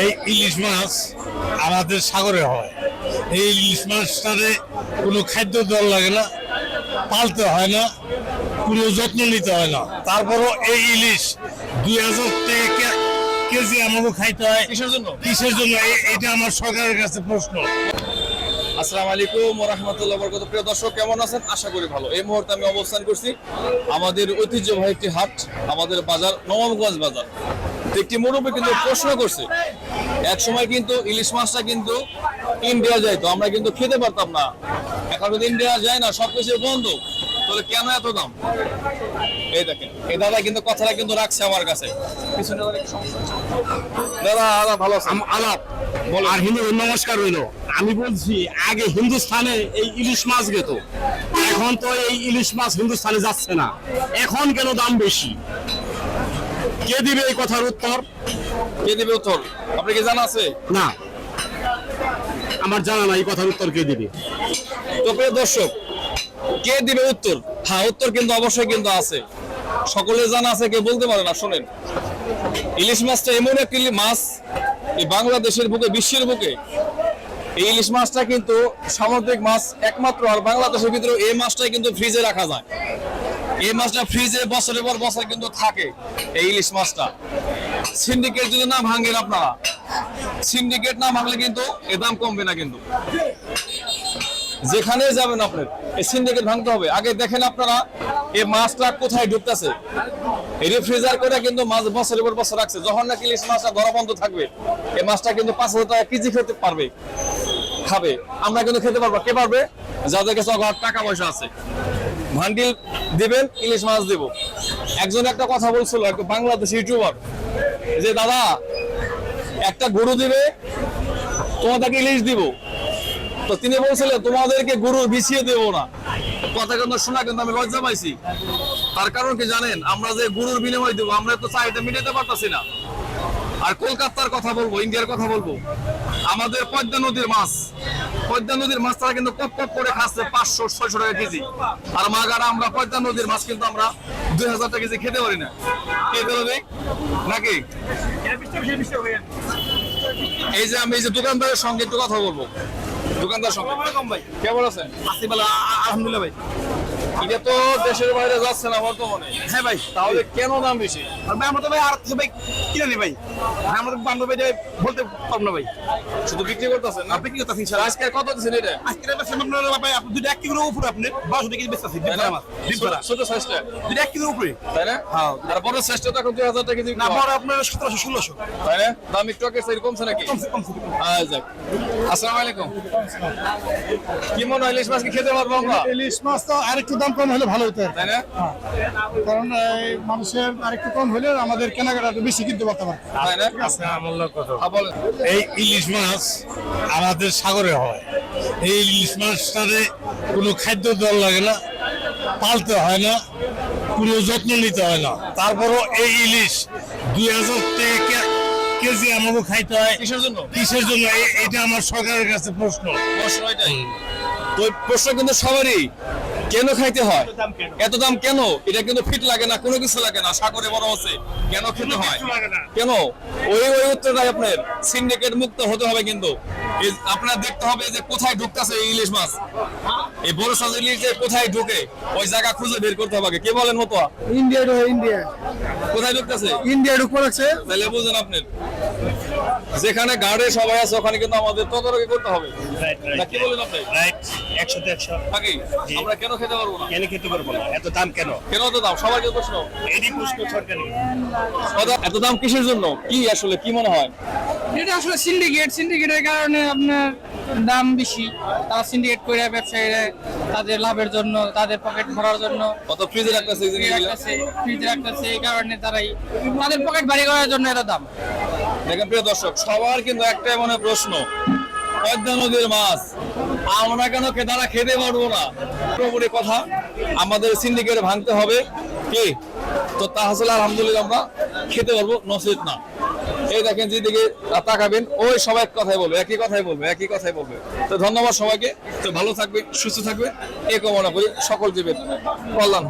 এই ইলিশ মাছ আমাদের সাগরে হয়। এই ইলিশ মাছটারে কোনো খাদ্য দেওয়ার লাগে না পালতে হয় না কোনো যত্ন নিতে হয় না। তারপরও এই ইলিশ দুই হাজার টাকা কেজি আমাকে খাইতে হয়। কিসের জন্য? কিসের জন্য? এটা আমার সরকারের কাছে প্রশ্ন। আসসালামু আলাইকুম রাহমাতুল্লাহি ওয়া বারাকাতুহু। প্রিয় দর্শক কেমন আছেন? আশা করি ভালো। এই মুহূর্তে আমি অবস্থান করছি আমাদের ঐতিহ্যবাহী একটি হাট আমাদের বাজার নবমগঞ্জ বাজার। একটি মুরব্বী কিন্তু প্রশ্ন করছে এক সময় কিন্তু ইলিশ মাছটা কিন্তু ইন্ডিয়া যাইতো আমরা কিন্তু খেতে পারতাম না। এখন কিন্তু ইন্ডিয়া যায় না সবকিছু বন্ধ তাহলে কেন এত দাম? এই দেখেন এই দাদা কিন্তু কথাটা কিন্তু রাখছে আমার কাছে। পিছনে দাদা দাদা ভালো আলাপ। আর হিন্দু নমস্কার হইল আমি বলছি আগে হিন্দুস্থানে এই ইলিশ মাছ গেত। এখন তো এই ইলিশ মাছ হিন্দুস্থানে যাচ্ছে না। এখন কেন দাম বেশি? কে দিবে এই কথার উত্তর? কে দিবে উত্তর? আপনি কি জানা আছে? না। আমার জানা নাই এই কথার উত্তর কে দিবে। তো প্রিয় দর্শক কে দিবে উত্তর? হ্যাঁ উত্তর কিন্তু অবশ্যই কিন্তু আছে। সকলে জানা আছে কেউ বলতে পারে না শোনেন। ইলিশ মাছটা এমন একটি মাছ এই বাংলাদেশের বুকে বিশ্বের বুকে এই ইলিশ মাছটা কিন্তু সামুদ্রিক মাছ একমাত্র আর বাংলাদেশের ভিতরে এই মাছটাই কিন্তু ফ্রিজে রাখা যায়। এই মাছটা ফ্রিজে বছরের পর বছর কিন্তু থাকে এই ইলিশ মাছটা। সিন্ডিকেট যদি না ভাঙেন আপনারা সিন্ডিকেট না ভাঙলে কিন্তু এ দাম কমবে না কিন্তু। যেখানে যাবেন আপনার, এই সিন্ডিকেট ভাঙতে হবে। আগে দেখেন আপনারা এই মাছটা কোথায় ঢুকতেছে। রিফ্রিজার করে কিন্তু মাছ বছরের পর বছর রাখছে। যখন নাকি ইলিশ মাছটা ধরা বন্ধ থাকবে এই মাছটা কিন্তু পাঁচ হাজার টাকা কেজি খেতে পারবে। খাবে, আমরা কিন্তু খেতে পারব। কে পারবে? যাদের কাছে অগাধ টাকা পয়সা আছে। ভান্ডিল দিবেন, ইলিশ মাছ দেব। একজন একটা কথা বলছিল একটা বাংলাদেশ ইউটিউবার, যে, দাদা, একটা গরু দিবে, তোমাদেরকে ইলিশ দিব। তো তিনি বলছিলেন, তোমাদেরকে গরু বিছিয়ে দেবো না। কথা কিন্তু শোনা কিন্তু আমি লজ্জা পাইছি। তার কারণ কি জানেন, আমরা যে গরুর বিনিময় দেবো, আমরা তো চাহিদা মিটাতে পারতাছি না। আর কলকাতার কথা বলব ইন্ডিয়ার কথা বলব। আমাদের পদ্মা নদীর মাছ। পদ্মা নদীর মাছ তারা কিন্তু কপ কপ করে খাচ্ছে পাঁচশো ছয়শো টাকা কেজি। আর মাগারা আমরা পদ্মা নদীর মাছ কিন্তু আমরা দুই হাজার টাকা কেজি খেতে পারি না। কে দিল নাকি? এই যে আমি এই যে দোকানদারের সঙ্গে একটু কথা বলব। দোকানদার সঙ্গে। কেমন আছেন? আলহামদুলিল্লাহ ভাই। এটা তো দেশের বাইরে যাচ্ছে না বর্তমানে। হ্যাঁ ভাই। তাহলে কেন দাম বেশি? আর ভাই আমরা তো ভাই আর ভাই কিনে নি ভাই? আর আমরা তো বান্ধব ভাই যে বলতে পারব না ভাই। শুধু বিক্রি করতেছেন আপনি কি করতেছেন স্যার? আজকে কত দিচ্ছেন এটা? আজকে আপনার ভাই আপনি দুটো এক কিলোর উপরে আপনি বারোশো টাকা ছোট সাইজটা দুটো এক কিলোর উপরে। তাই না? হ্যাঁ। আর বড় সাইজটা তো এখন দুই হাজার টাকা কেজি না বড় আপনার সতেরোশো ষোলোশো। তাই না? দাম একটু আগে কমছে নাকি? কমছে কমছে। আচ্ছা যাক। আসসালামু আলাইকুম। কি মনে হয় ইলিশ মাছ কি খেতে পারব আমরা? ইলিশ মাছ তো আরেকটু দাম কম হলে ভালো হতো তাই না? কারণ এই মানুষের আরেকটু কম হলে আমাদের কেনাকাটা বেশি কিনতে পারতে পারে তাই না? বলেন। এই ইলিশ মাছ আমাদের সাগরে হয়। এই ইলিশ মাছটারে কোনো খাদ্য দেওয়ার লাগে না পালতে হয় না কোনো যত্ন নিতে হয় না। তারপরও এই ইলিশ দুই হাজার টাকা কেজি আমাকে খাইতে হয়। কিসের জন্য? কিসের জন্য? এটা আমার সরকারের কাছে প্রশ্ন। প্রশ্ন এটাই। তো প্রশ্ন কিন্তু সবারই। কেন খাইতে হয়? এত দাম কেন? এটা কিন্তু ফিট লাগে না কোনো কিছু লাগে না সাগরে বড় আছে কেন খেতে হয়? কেন? ওই ওই উত্তরটাই আপনার। সিন্ডিকেট মুক্ত হতে হবে কিন্তু। আপনার দেখতে হবে যে কোথায় ঢুকতেছে এই ইলিশ মাছ। এই বড় সাজ ইলিশ কোথায় ঢুকে ওই জায়গা খুঁজে বের করতে হবে কে বলেন মতো ইন্ডিয়া ইন্ডিয়া। কোথায় ঢুকতেছে? ইন্ডিয়া ঢুকবো রাখছে তাহলে বুঝেন আপনি। যেখানে গার্ডে সবাই আছে ওখানে কিন্তু আমাদের তদারকি করতে হবে। না কি বলেন আপনি? রাইট একশোতে একশো। আমরা কেন খেতে পারব না? কেন খেতে পারব না? এত দাম কেন? কেন তো দাম? প্রশ্ন। এরই প্রশ্ন সরকারি এত দাম কিসের জন্য? কি আসলে কি মনে হয়? এটা আসলে সিন্ডিকেট সিন্ডিকেটের কারণে আপনার দাম বেশি। তারা সিন্ডিকেট করে ব্যবসায়ীরা তাদের লাভের জন্য তাদের পকেট ভরার জন্য কত ফ্রিজে রাখতেছে ফ্রিজ রাখতেছে এই কারণে তারাই তাদের পকেট ভারী করার জন্য এত দাম। দেখেন প্রিয় দর্শক, সবার কিন্তু একটাই মনে প্রশ্ন, পদ্মা নদীর মাছ, আমরা কেন খেতারা খেতে পারব না? পুরোপুরি কথা, আমাদের সিন্ডিকেট ভাঙতে হবে, কি? তো তা আসলে আলহামদুলিল্লাহ আমরা খেতে পারব নসিত না। এই দেখেন যেদিকে তাকাবেন, ওই সবাই কথাই বলবে, একই কথাই বলবে, একই কথাই বলবে। তো ধন্যবাদ সবাইকে, তো ভালো থাকবে সুস্থ থাকবে এই কামনা করি সকল জীবের কল্যাণ।